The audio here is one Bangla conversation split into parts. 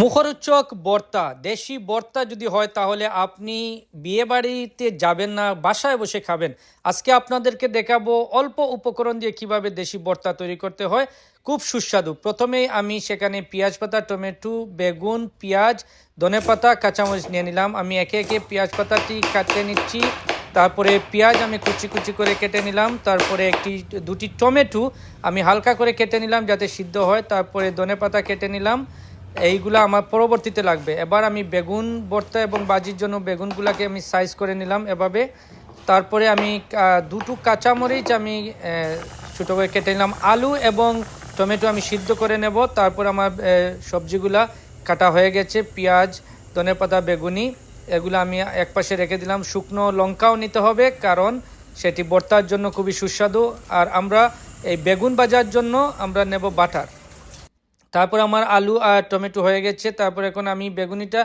মুখরোচক বর্তা, দেশি বর্তা যদি হয় তাহলে আপনি বিয়ে বাড়িতে যাবেন না, বাসায় বসে খাবেন। আজকে আপনাদেরকে দেখাবো অল্প উপকরণ দিয়ে কীভাবে দেশি বর্তা তৈরি করতে হয়। খুব সুস্বাদু। প্রথমেই আমি সেখানে পেঁয়াজ পাতা, টমেটো, বেগুন, পেঁয়াজ ধনেপাতা কাঁচামরিচ নিয়ে নিলাম। আমি একে একে পেঁয়াজ পাতাটি কাটতে নিচ্ছি। তারপরে পেঁয়াজ আমি কুচি কুচি করে কেটে নিলাম। তারপরে একটি, দুটি টমেটো আমি হালকা করে কেটে নিলাম যাতে সিদ্ধ হয়। তারপরে ধনেপাতা কেটে নিলাম। এইগুলো আমার পরবর্তীতে লাগবে। এবার আমি বেগুন, ভর্তা এবং বাজির জন্য বেগুনগুলোকে আমি সাইজ করে নিলাম এভাবে। তারপরে আমি দুটো কাঁচামরিচ আমি ছোটো করে কেটে নিলাম। আলু এবং টমেটো আমি সিদ্ধ করে নেব। তারপর আমার সবজিগুলা কাটা হয়ে গেছে। পেঁয়াজ ধনেপাতা বেগুনি, এগুলো আমি এক পাশে রেখে দিলাম। শুকনো লঙ্কাও নিতে হবে কারণ সেটি ভর্তার জন্য খুবই সুস্বাদু। আর আমরা এই বেগুন বাজার জন্য আমরা নেব বাটার। তারপর আমার আলু আর টমেটো হয়ে গেছে। তারপর এখন আমি বেগুনিটা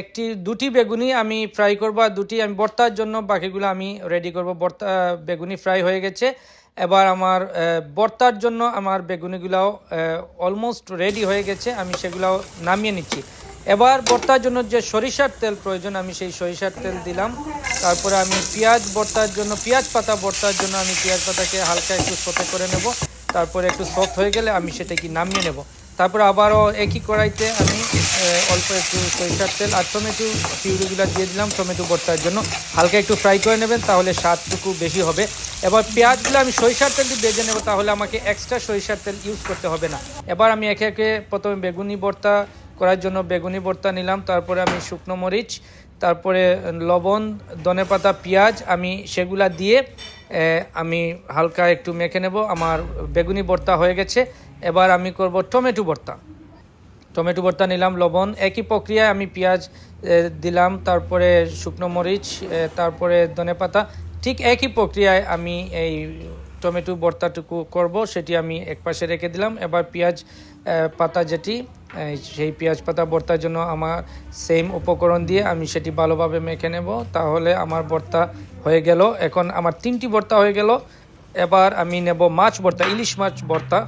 একটি, দুটি বেগুনি আমি ফ্রাই করব আর দুটি আমি ভর্তার জন্য বাকিগুলো আমি রেডি করব। ভর্তা বেগুনি ফ্রাই হয়ে গেছে। এবার আমার ভর্তার জন্য আমার বেগুনিগুলাও অলমোস্ট রেডি হয়ে গেছে। আমি সেগুলাও নামিয়ে নিচ্ছি। এবার ভর্তার জন্য যে সরিষার তেল প্রয়োজন, আমি সেই সরিষার তেল দিলাম। তারপরে আমি পেঁয়াজ ভর্তার জন্য, পেঁয়াজ পাতা ভর্তার জন্য আমি পেঁয়াজ পাতাকে হালকা একটু সতে করে নেব। তারপরে একটু সফট হয়ে গেলে আমি সেটাকে নামিয়ে নেব। তারপর আবারও একই কড়াইতে আমি অল্প একটু সরিষার তেল আর টমেটো পিউরিগুলো দিয়ে দিলাম টমেটো ভর্তার জন্য। হালকা একটু ফ্রাই করে নেবেন, তাহলে স্বাদটুকু বেশি হবে। এবার পেঁয়াজগুলো আমি সরিষার তেল দিয়ে ভেজে নেব, তাহলে আমাকে এক্সট্রা সরিষার তেল ইউজ করতে হবে না। এবার আমি একে একে প্রথমে বেগুনি ভর্তা করার জন্য বেগুনি ভর্তা নিলাম, তারপরে আমি শুকনো মরিচ তারপরে লবণ ধনেপাতা পেঁয়াজ আমি সেগুলা দিয়ে আমি হালকা একটু মেখে নেব। আমার বেগুনি ভর্তা হয়ে গেছে। এবার আমি করব টমেটো ভর্তা। টমেটো ভর্তা নিলাম, লবণ। একই প্রক্রিয়ায় আমি পেঁয়াজ দিলাম, তারপরে শুকনো মরিচ তারপরে ধনেপাতা ঠিক একই প্রক্রিয়ায় আমি এই টমেটো ভর্তাটুকু করব, সেটি আমি একপাশে রেখে দিলাম। এবার পেঁয়াজ পাতা যেটি সেই পেঁয়াজ পাতা ভর্তার জন্য আমার সেম উপকরণ দিয়ে আমি সেটি ভালোভাবে মেখে নেব। তাহলে আমার ভর্তা হয়ে গেল। এখন আমার তিনটি ভর্তা হয়ে গেল। এবার আমি নেব মাছ ভর্তা, ইলিশ মাছ ভর্তা।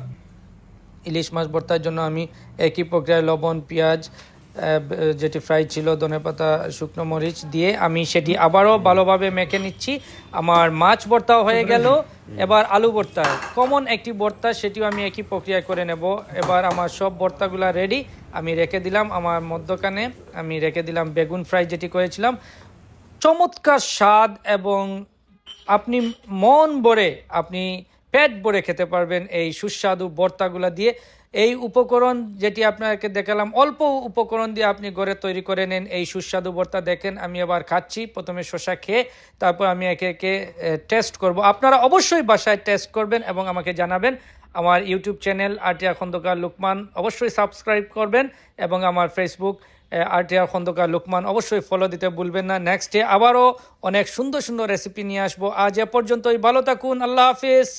ইলিশ মাছ ভর্তার জন্য আমি একই প্রক্রিয়ায় লবণ, পেঁয়াজ যেটি ফ্রাই ছিল ধনেপাতা শুকনো মরিচ দিয়ে আমি সেটি আবারও ভালোভাবে মেখে নিচ্ছি। আমার মাছ ভর্তাও হয়ে গেল। এবার আলু ভর্তা। কমন একটি ভর্তা, সেটিও আমি একই প্রক্রিয়া করে নেব। এবার আমার সব ভর্তাগুলো রেডি আমি রেখে দিলাম আমার মধ্যখানে। আমি রেখে দিলাম বেগুন ফ্রাই যেটি করেছিলাম। চমৎকার স্বাদ এবং আপনি মন ভরে, আপনি পেট ভরে খেতে পারবেন এই সুস্বাদু ভর্তাগুলা দিয়ে। এই উপকরণ যেটি আপনাকে দেখালাম, অল্প উপকরণ দিয়ে আপনি ঘরে তৈরি করে নেন। এই সুস্বাদু ভর্তা দেখেন, আমি আবার খাচ্ছি, প্রথমে শসা খেয়ে তারপর আমি একে একে টেস্ট করব। আপনারা অবশ্যই বাসায় টেস্ট করবেন এবং আমাকে জানাবেন। আমার ইউটিউব চ্যানেল আটিয়া খন্দকার লুকমান অবশ্যই সাবস্ক্রাইব করবেন এবং আমার ফেসবুক আরটিআর খন্দকার লুকমান অবশ্যই ফলো দিতে ভুলবেন না। নেক্সট ডে আবারও অনেক সুন্দর সুন্দর রেসিপি নিয়ে আসব। আজ এ পর্যন্তই, ভালো থাকুন, আল্লাহ হাফিজ।